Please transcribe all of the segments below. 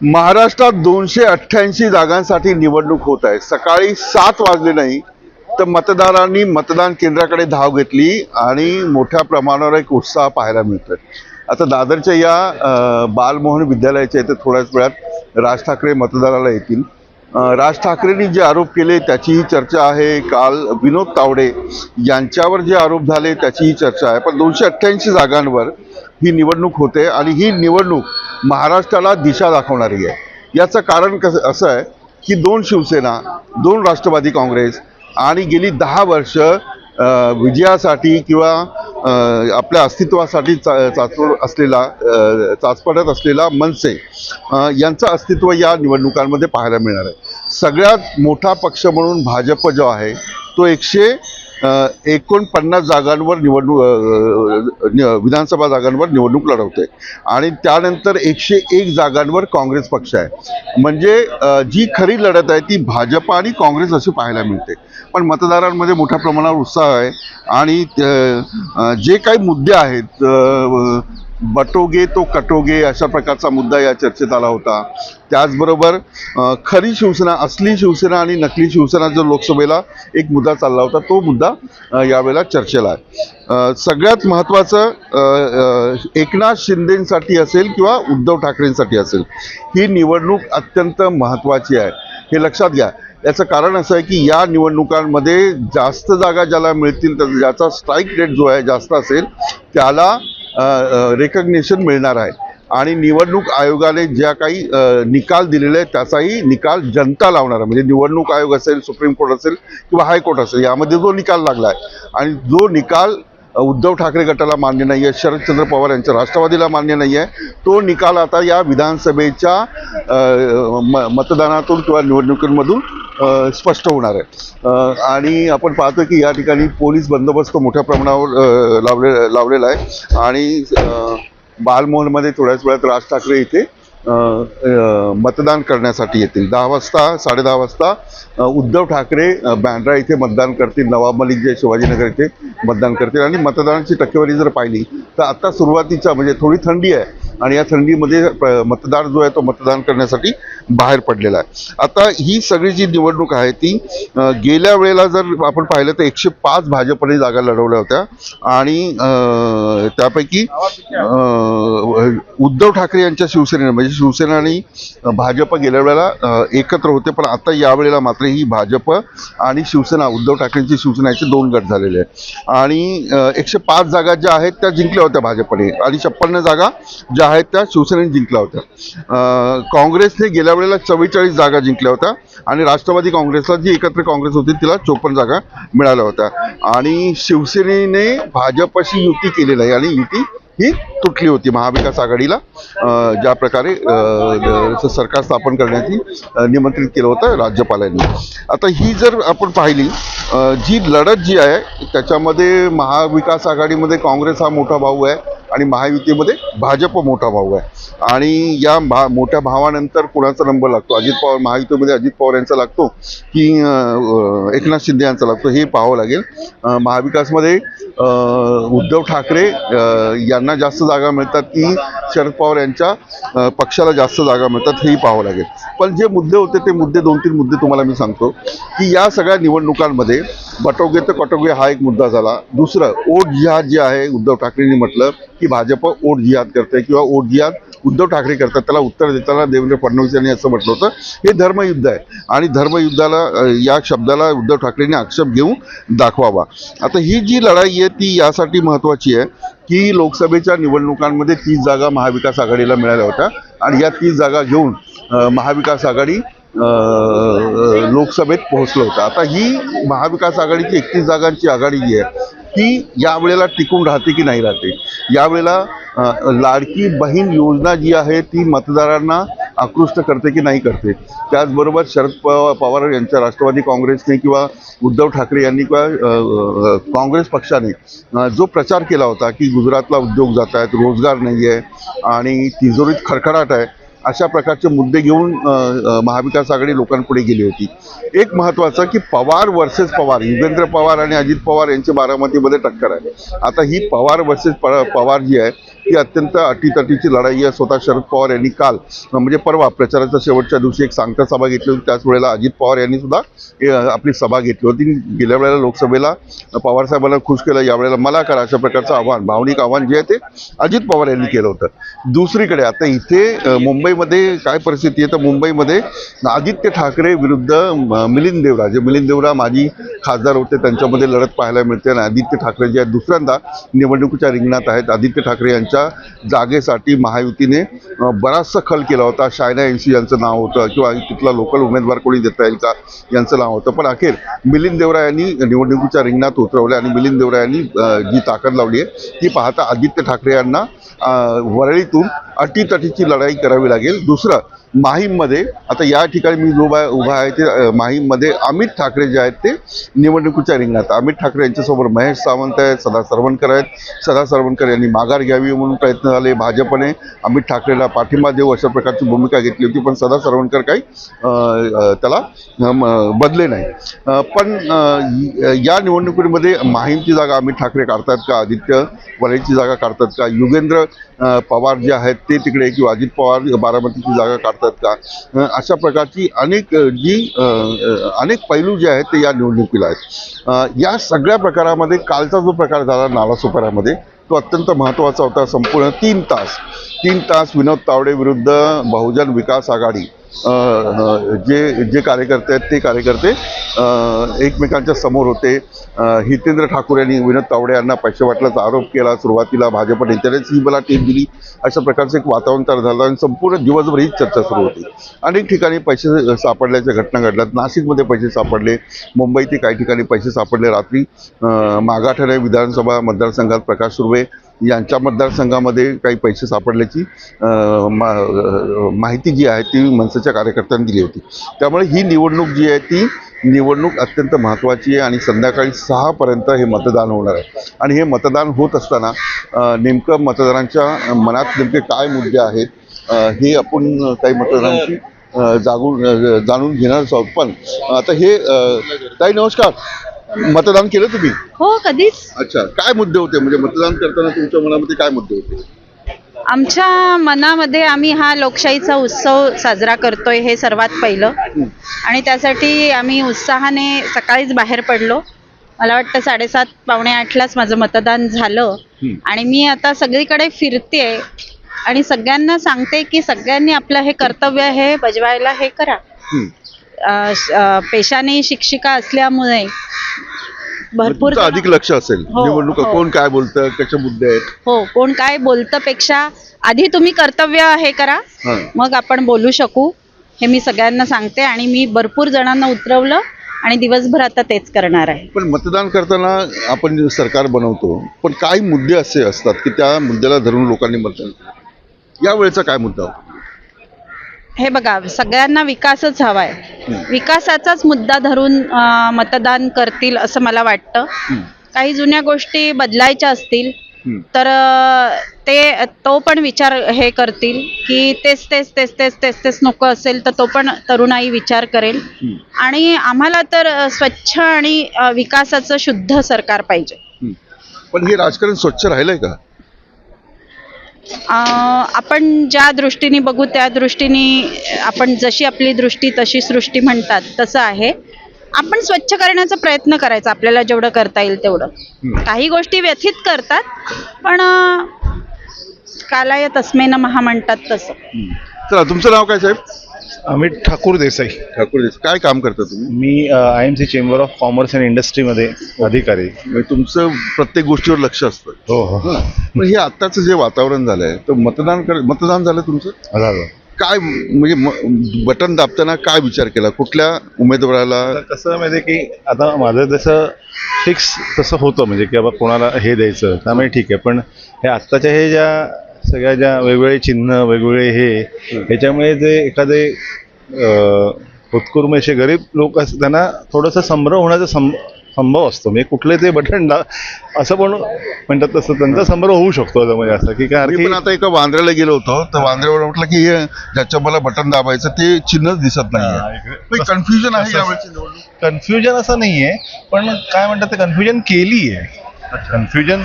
महाराष्ट्रात दोनशे अठ्ठ्याऐंशी जागांसाठी निवडणूक होत आहे. सकाळी सात वाजले नाही तर मतदारांनी मतदान केंद्राकडे धाव घेतली आणि मोठ्या प्रमाणावर एक उत्साह पाहायला मिळतोय. आता दादरच्या या बालमोहन विद्यालयाच्या इथे थोड्याच वेळात राज ठाकरे मतदाराला येतील. राज ठाकरेंनी जे आरोप केले त्याचीही चर्चा आहे. काल विनोद तावडे यांच्यावर जे आरोप झाले त्याचीही चर्चा आहे. पण दोनशे अठ्ठ्याऐंशी जागांवर ही निवडणूक होते आणि ही निवडणूक महाराष्ट्राला दिशा दाखवणारी आहे. याचं कारण कसं असं आहे की दोन शिवसेना दोन राष्ट्रवादी काँग्रेस आणि गेली दहा वर्ष विजयासाठी किंवा आपल्या अस्तित्वासाठी चा चाचपड असलेला चाचपडत असलेला मनसे यांचं अस्तित्व या निवडणुकांमध्ये पाहायला मिळणार आहे. सगळ्यात मोठा पक्ष म्हणून भाजप जो आहे तो एकशे एकोणपन्नास जागांवर निवडणूक विधानसभा जागांवर निवडणूक लढवते आणि त्यानंतर एकशे एक जागांवर काँग्रेस पक्ष आहे. म्हणजे जी खरी लढत आहे ती भाजप आणि काँग्रेस अशी पाहायला मिळते. पण मतदारांमध्ये मोठ्या प्रमाणावर उत्साह आहे. आणि जे काही मुद्दे आहेत बटोगे तो कटोगे अशा प्रकारचा मुद्दा या चर्चेत आला होता. त्याचबरोबर खरी शिवसेना असली शिवसेना आणि नकली शिवसेना जो लोकसभेला एक मुद्दा चालला होता तो मुद्दा यावेळेला चर्चेला आहे. सगळ्यात महत्त्वाचं एकनाथ शिंदेंसाठी असेल किंवा उद्धव ठाकरेंसाठी असेल ही निवडणूक अत्यंत महत्त्वाची आहे. हे लक्षात घ्या. याचं कारण असं आहे की या निवडणुकांमध्ये जास्त जागा ज्याला मिळतील तर ज्याचा स्ट्राईक रेट जो आहे जास्त असेल त्याला रेकग्नेशन मिळणार आहे. आणि निवडणूक आयोगाने ज्या काही निकाल दिलेले आहेत त्याचाही निकाल जनता लावणार आहे. म्हणजे निवडणूक आयोग असेल सुप्रीम कोर्ट असेल किंवा हायकोर्ट असेल यामध्ये जो निकाल लागला आहे आणि जो निकाल उद्धव ठाकरे गटाला मान्य नाही आहे शरदचंद्र पवार यांच्या राष्ट्रवादीला मान्य नाही आहे तो निकाल आता या विधानसभेच्या म मतदानातून किंवा निवडणुकीमधून स्पष्ट होणार आहे. आणि आपण पाहतो की या ठिकाणी पोलीस बंदोबस्त मोठ्या प्रमाणावर लावले लावलेला आहे. आणि अ, बालमोहनमध्ये थोड्याच वेळात राज ठाकरे इथे मतदान करण्यासाठी येतील. दहा वाजता साडेदहा वाजता उद्धव ठाकरे बँड्रा इथे मतदान करतील. नवाब मलिक जे शिवाजीनगर इथे मतदान करतील. आणि मतदानाची टक्केवारी जर पाहिली तर आता सुरुवातीचा म्हणजे थोडी थंडी आहे. आणि या थंडीमध्ये प- मतदार जो आहे तो मतदान करण्यासाठी बाहेर पडलेला आहे. आता ही सगळी जी निवडणूक आहे ती गेल्या वेळेला जर आपण पाहिलं तर एकशे पाच भाजपने जागा लढवल्या होत्या. आणि त्यापैकी उद्धव ठाकरे यांच्या शिवसेनेने म्हणजे शिवसेना आणि भाजप गेल्या वेळेला एकत्र होते पण आता यावेळेला मात्र ही भाजप आणि शिवसेना उद्धव ठाकरेंची शिवसेना याचे दोन गट झालेले आहेत. आणि एकशे पाच जागा ज्या आहेत त्या जिंकल्या होत्या भाजपने. आणि छप्पन्न जागा ज्या आहेत त्या शिवसेनेने जिंकल्या होत्या. काँग्रेसने गेल्या वेळेला चव्वेचाळीस जागा जिंकल्या होत्या आणि राष्ट्रवादी काँग्रेसला जी एकत्र काँग्रेस होती तिला चोपन्न जागा मिळाल्या होत्या. आणि शिवसेनेने भाजपशी युती केलेली आहे आणि युती ही तुटली होती महाविकास आघाडीला ज्या प्रकारे सरकार स्थापन करण्याची निमंत्रित केलं होतं राज्यपालांनी. आता ही जर आपण पाहिली जी लढत जी आहे त्याच्यामध्ये महाविकास आघाडीमध्ये काँग्रेस हा मोठा भाऊ आहे आणि महायुतीमध्ये भाजप मोठा भाऊ आहे. आणि या भा मोठ्या भावानंतर कुणाचा नंबर लागतो? अजित पवार महायुतीमध्ये अजित पवार यांचा लागतो की एकनाथ शिंदे यांचा लागतो? हे पाहावं लागेल. महाविकासमध्ये उद्धव ठाकरे यांना जास्त जागा मिळतात की शरद पवार यांच्या पक्षाला जास्त जागा मिळतात हेही पाहावं लागेल. पण जे मुद्दे होते ते मुद्दे दोन तीन मुद्दे तुम्हाला मी सांगतो की या सगळ्या निवडणुकांमध्ये बटोगे तर कटोगे हा एक मुद्दा झाला. दुसरं ओट जिहाद जे आहे उद्धव ठाकरेंनी म्हटलं की भाजप ओट जिहाद करते किंवा ओट जिहाद उद्धव ठाकरे करतात त्याला उत्तर देताना देवेंद्र फडणवीस यांनी असं म्हटलं होतं. हे धर्मयुद्ध आहे आणि धर्मयुद्धाला या शब्दाला उद्धव ठाकरेंनी आक्षेप घेऊन दाखवावा. आता ही जी लढाई आहे ती यासाठी महत्त्वाची आहे की लोकसभेच्या निवडणुकांमध्ये तीस जागा महाविकास आघाडीला मिळाल्या होत्या आणि या तीस जागा घेऊन महाविकास आघाडी लोकसभेत पोहोचलं होतं. आता ही महाविकास आघाडीची एकतीस जागांची आघाडी जी आहे ती यावेळेला टिकून राहते की नाही राहते? यावेळेला लाडकी बहीण योजना जी आहे ती मतदारांना आकृष्ट करते की नाही करते? त्याचबरोबर शरद पवार यांच्या राष्ट्रवादी काँग्रेसने किंवा उद्धव ठाकरे यांनी किंवा काँग्रेस पक्षाने जो प्रचार केला होता की गुजरातला उद्योग जात आहेत रोजगार नाही आहे आणि तिजोरीत खडखडाट आहे अशा प्रकारचे मुद्दे घेऊन महाविकास आघाडी लोकांपुढे गेली होती. एक महत्त्वाचं की पवार वर्सेस पवार युगेंद्र पवार आणि अजित पवार यांची बारामतीमध्ये टक्कर आहे. आता ही पवार वर्सेस पवार जी आहे ही अत्यंत अटीतटीची लढाई आहे. स्वतः शरद पवार यांनी काल म्हणजे परवा प्रचाराच्या शेवटच्या दिवशी एक सांगता सभा घेतली होती. त्याच वेळेला अजित पवार यांनी सुद्धा आपली सभा घेतली होती. गेल्या वेळेला लोकसभेला पवार साहेबांना खुश केलं. यावेळेला मला करा अशा प्रकारचं आव्हान भावनिक आव्हान जे आहे ते अजित पवार यांनी केलं होतं. दुसरीकडे आता इथे मुंबईमध्ये काय परिस्थिती आहे? तर मुंबईमध्ये आदित्य ठाकरे विरुद्ध मिलिंद देवरा जे मिलिंद देवरा माजी खासदार होते त्यांच्यामध्ये लढत पाहायला मिळते. आणि आदित्य ठाकरे जे आहेत दुसऱ्यांदा निवडणुकीच्या रिंगणात आहेत. आदित्य ठाकरे यांच्या जागेसाठी महायुतीने बराचसा खल केला होता. शायना एनसी यांचं नाव होतं किंवा तिथला लोकल उमेदवार कोणी देता येईल का यांचं नाव होतं. पण अखेर मिलिंद देवरा यांनी निवडणुकीच्या रिंगणात उतरवले आणि मिलिंद देवरा यांनी जी ताकद लावली आहे ती पाहता आदित्य ठाकरे यांना वरळीतून अटीतटीची लढाई करावी लागेल. दुसरं माहीममध्ये आता या ठिकाणी मी जो उभा उभा आहे ते माहीममध्ये अमित ठाकरे जे आहेत ते निवडणुकीच्या रिंगणात अमित ठाकरे यांच्यासमोर महेश सावंत आहेत सदा सरवणकर आहेत. सदा सरवणकर यांनी माघार घ्यावी म्हणून प्रयत्न झाले भाजपने अमित ठाकरेला पाठिंबा देऊ अशा प्रकारची भूमिका घेतली होती पण सदा सरवणकर काही त्याला म, बदले नाही. पण या निवडणुकीमध्ये माहीमची जागा अमित ठाकरे काढतात का? आदित्य वरेची जागा काढतात का? युगेंद्र पवार जे आहेत ते तिकडे किंवा अजित पवार बारामतीची जागा काढतात का? अशा प्रकारची अनेक जी अनेक पैलू जे आहेत ते या निवडणुकीला आहेत. या सगळ्या प्रकारामध्ये कालचा जो प्रकार झाला नालासोपाऱ्यामध्ये तो अत्यंत महत्त्वाचा होता संपूर्ण तीन तास. तीन तास विनोद तावडे विरुद्ध बहुजन विकास आघाडी जे जे कार्यकर्ते आहेत ते कार्यकर्ते एकमेकांच्या समोर होते. हितेंद्र ठाकूर यांनी विनोद तावडे यांना पैसे वाटल्याचा आरोप केला. सुरुवातीला भाजप नेत्यानेच ही मला टीम दिली. अशा प्रकारचं एक वातावरण तयार झालं आणि संपूर्ण दिवसभर ही चर्चा सुरू होती. अनेक ठिकाणी पैसे सापडल्याच्या घटना घडल्यात नाशिकमध्ये पैसे सापडले. मुंबईतील काही ठिकाणी पैसे सापडले. रात्री अ, मागाठाणे विधानसभा मतदारसंघात प्रकाश सुर्वे यांच्या मतदारसंघामध्ये काही पैसे सापडल्याची मा- माहिती जी आहे ती मनसेच्या कार्यकर्त्यांनी दिली होती. त्यामुळे ही निवडणूक जी आहे ती निवडणूक अत्यंत महत्त्वाची आहे आणि संध्याकाळी सहापर्यंत हे मतदान होणार आहे. आणि हे मतदान होत असताना नेमकं मतदारांच्या मनात नेमके काय मुद्दे आहेत हे आपण काही मतदारांची जागून जाणून घेणारच आहोत. पण आता हे ताई नमस्कार. मतदान केलं तुम्ही? हो कधीच. अच्छा काय मुद्दे होते? म्हणजे मतदान करताना तुमच्या मनामध्ये काय मुद्दे होते? आमच्या मनामध्ये आम्ही हा लोकशाहीचा उत्सव साजरा करतोय हे सर्वात पहिलं. आणि त्यासाठी आम्ही उत्साहाने सकाळीच बाहेर पडलो. मला वाटतं साडेसात पावणे आठलाच माझं मतदान झालं. आणि मी आता सगळीकडे फिरते आणि सगळ्यांना सांगते की सगळ्यांनी आपलं हे कर्तव्य हे बजवायला हे करा. पेशाने शिक्षिका असल्यामुळे भरपूर तुमचं अधिक लक्ष असेल हो, निवडणूक हो. कोण काय बोलतं कसे मुद्दे आहेत हो कोण काय बोलतं पेक्षा आधी तुम्ही कर्तव्य हे करा हां. मग आपण बोलू शकू हे मी सगळ्यांना सांगते आणि मी भरपूर जणांना उतरवलं आणि दिवसभर आता तेच करणार आहे पण मतदान करताना आपण सरकार बनवतो पण काही मुद्दे असे असतात की त्या मुद्द्याला धरून लोकांनी मतदान केलं. या वेळेचा काय मुद्दा होता? हे बघा सगळ्यांना विकासच हवा आहे. विकासाचाच मुद्दा धरून अं, मतदान करतील असं मला वाटतं. काही जुन्या गोष्टी बदलायच्या असतील. तर अं, ते तो पण विचार हे करतील की तेच तेच तेच तेच तेच तेच नको असेल तर तो पण तरुणाई विचार करेल. आणि आम्हाला तर अ, स्वच्छ आणि अ, विकासाचं शुद्ध सरकार पाहिजे. पण हे राजकारण स्वच्छ राहिलंय का आपण ज्या दृष्टीने बघू त्या दृष्टीने आपण जशी आपली दृष्टी तशी सृष्टी म्हणतात तसं आहे आपण स्वच्छ करण्याचा प्रयत्न करायचा आपल्याला जेवढं करता येईल तेवढं. काही गोष्टी व्यथित करतात पण कालाय तस्मेन महा म्हणतात तसं. चला तुमचं नाव काय साहेब अमित ठाकूर देसाई. ठाकूर देस काय काम करता तुम्ही? मी I M C chamber of commerce and इंडस्ट्रीमध्ये अधिकारी. म्हणजे तुमचं प्रत्येक गोष्टीवर लक्ष असतं. हो हो. हं. पण हे आत्ताचं जे वातावरण झालंय तर मतदान कर मतदान झालं तुमचं? झालं. काय म्हणजे म- बटन दाबताना काय विचार केला? कुठल्या उमेदवाराला? आता कसं माहिती आहे की आता माझं जसं फिक्स तसं होतं म्हणजे की बाबा कोणाला हे द्यायचं त्यामुळे ठीक आहे. पण हे आत्ताच्या हे ज्या सगळ्या ज्या वेगवेगळे चिन्ह वेगवेगळे हे ह्याच्यामुळे जे एखादे होतकरू असे गरीब लोक असतात त्यांना थोडंसं संभ्रम होण्याचा सं संभव असतो. म्हणजे कुठले ते बटन दा असं पण म्हणतात तसं त्यांचा संभ्रम होऊ शकतो असं म्हणजे असं की काय पण आता एका वांद्र्याला गेलो होतो तर वांद्र्यावर म्हटलं की हे ज्याच्या मला बटन दाबायचं ते चिन्हच दिसत नाही कन्फ्युजन आहे कन्फ्युजन असं नाहीये पण काय म्हणतात ते कन्फ्युजन केली आहे कन्फ्युजन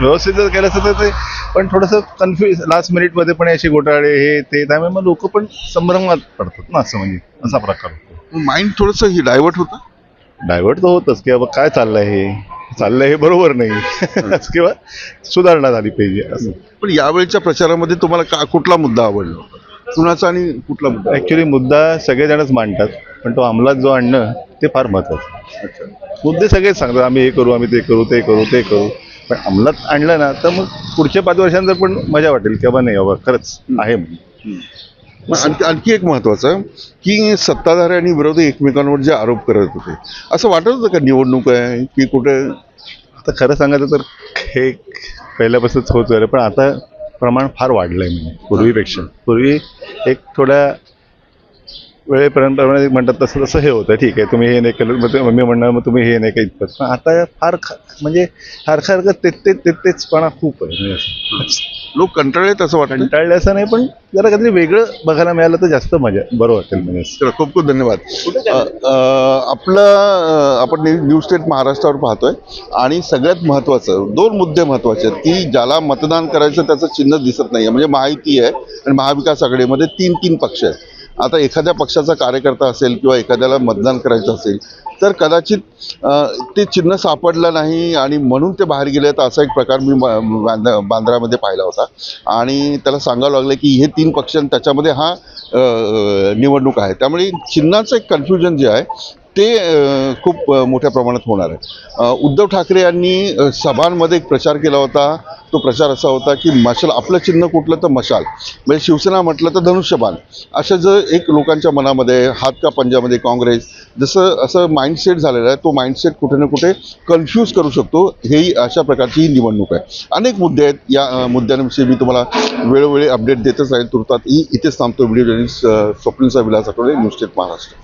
व्यवस्थित जर केलं असतं तर ते पण थोडंसं कन्फ्युज लास्ट मिनिटमध्ये पण असे घोटाळे हे ते त्यामुळे मग लोक पण संभ्रमात पडतात ना असं म्हणजे असा प्रकार होतो. माइंड थोडस ही डायव्हर्ट होतं? डायव्हर्ट तर होतच की बाबा काय चाललंय हे? चाललंय हे बरोबर नाही. किंवा सुधारणा झाली पाहिजे असं. पण यावेळेच्या प्रचारामध्ये तुम्हाला का कुठला मुद्दा आवडला? कुणाचा आणि कुठला मुद्दा? ऍक्च्युली मुद्दा सगळेजणच मांडतात. पण तो अंमलात जो आणणं ते फार महत्वाचं मुद्दे सगळेच सांगतात आम्ही हे करू आम्ही ते करू ते करू ते करू. पण अंमलात आणलं ना तर मग पुढच्या पाच वर्षांतर पण मजा वाटेल की बाबा नाही बाबा खरंच आहे म्हणून. आणखी आणखी एक महत्वाचं की सत्ताधारी आणि विरोधी एकमेकांवर जे आरोप करत होते असं वाटत होतं का निवडणूक आहे की कुठे? आता खरं सांगायचं तर हे पहिल्यापासूनच होत झालं पण आता प्रमाण फार वाढलं आहे म्हणजे पूर्वीपेक्षा. पूर्वी एक थोड्या वेळेपर्यंत म्हणतात तसं तसं हे होतं ठीक आहे तुम्ही हे नाही केलं मग मी म्हणणार मग तुम्ही हे नाही का इतपत पण आता फार ख- म्हणजे सारखं ते ते ते तेचपणा खूप आहे. लोक कंटाळलेत असं वाटतं कंटाळले असं नाही पण जरा काहीतरी वेगळं बघायला मिळालं तर जास्त मजा बरं वाटेल म्हणजे खूप खूप धन्यवाद. आपलं आपण न्यू न्यूज स्टेट महाराष्ट्रावर पाहतोय आणि सगळ्यात महत्त्वाचं दोन मुद्दे महत्त्वाचे आहेत की ज्याला मतदान करायचं त्याचं चिन्ह दिसत नाही म्हणजे महायुती आहे आणि महाविकास आघाडीमध्ये तीन तीन पक्ष आहेत. आता एखाद्या पक्षाचा कार्यकर्ता असेल किंवा एखाद्याला मतदान करायचं असेल तर कदाचित ते चिन्ह सापडलं नाही आणि म्हणून ते बाहेर गेले तर असा एक प्रकार मी बांध- बांद्रामध्ये पाहिला होता. आणि त्याला सांगावं लागलं की हे तीन पक्ष त्याच्यामध्ये हा निवडणूक आहे. त्यामुळे चिन्हाचं एक कन्फ्युजन जे आहे ते खूप मोठ्या प्रमाणात होणार आहे. उद्धव ठाकरे यांनी सभांमध्ये एक प्रचार केला होता. तो प्रचार असा होता की मशाल आपलं चिन्ह कुठलं तर मशाल. म्हणजे शिवसेना म्हटलं तर धनुष्यबाण. असं जर एक लोकांच्या मनामध्ये हात का पंजामध्ये काँग्रेस जसं असं माइंडसेट झालेलं आहे तो माइंडसेट कुठे ना कुठे कन्फ्यूज करू शकतो. हेही अशा प्रकारची ही निवडणूक आहे. अनेक मुद्दे आहेत. या मुद्द्यांविषयी मी तुम्हाला वेळोवेळी अपडेट देतच आहे तुर्तात ही इथेच थांबतो. व्हिडिओ जर्नलिस्ट स्वप्नीलचा विलास आठवडे न्यूज स्टेट महाराष्ट्र.